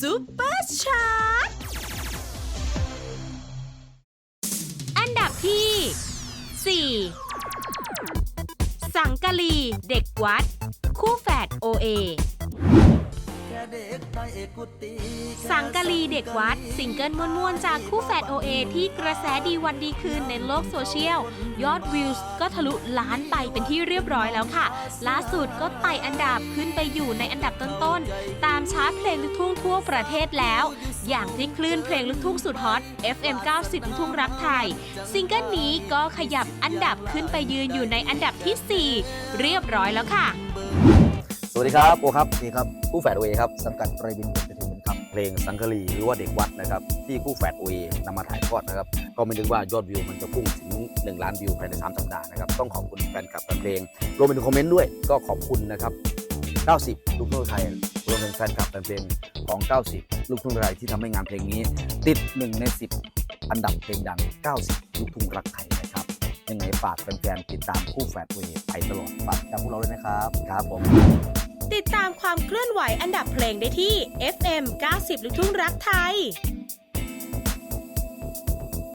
ซูเปอร์ชาร์ตอันดับที่ 4 สังกะลีเด็กวัด คู่แฝดโอเอ สังกะลีเด็กวัดซิงเกิลม่วนๆ จากคู่แฝด OA ที่กระแสดีวันดีคืนในโลกโซเชียล ยอดวิวก็ทะลุล้านไปเป็นที่เรียบร้อยแล้วค่ะ ล่าสุดก็ไต่อันดับขึ้นไปอยู่ในอันดับต้นๆ ตามชาร์ตเพลงลูกทุ่งทั่วประเทศแล้ว อย่างที่คลื่นเพลงลูกทุ่งสุดฮอต FM 90ลูกทุ่งรักไทย ซิงเกิลนี้ก็ขยับอันดับขึ้นไปยืนอยู่ในอันดับทีสี่4 เรียบร้อยแล้วค่ะ วัสดีครับโอครับนี่ครับคู่แฝดอเอครับสังกัดไรบินเอนเตร์เทนเมครับเพลงสังคลีหรือว่าเด็กวัดนะครับที่คู่แฝดอเอนำมาถ่ายทอดนะครับก็ไม่นึกว่ายอดวิวมันจะพุ่งถึง 1 ล้านวิวภายใน3สัปดาห์นะครับต้องขอบคุณแฟนคลับแฟนเพลงรวมไปถึงคอมเมนต์ด้วยก็ขอบคุณนะครับ 90 ลูกทุ่งไทยรวมถึงแฟนคลับแฟนเพลงของ 90 ลูกทุ่งไทยที่ทำให้งานเพลงนี้ ติด 1 ใน 10 อันดับเพลงดัง 90 ลูกทุ่งรักไทยนะครับยังไงฝากแฟนๆติดตามคู่แฝดอเอไปตลอดฝากจำพวกเราด้วยนะครับครับผม ติดตามความเคลื่อนไหวอันดับเพลงได้ที่ FM 90ลูกทุ่งรักไทย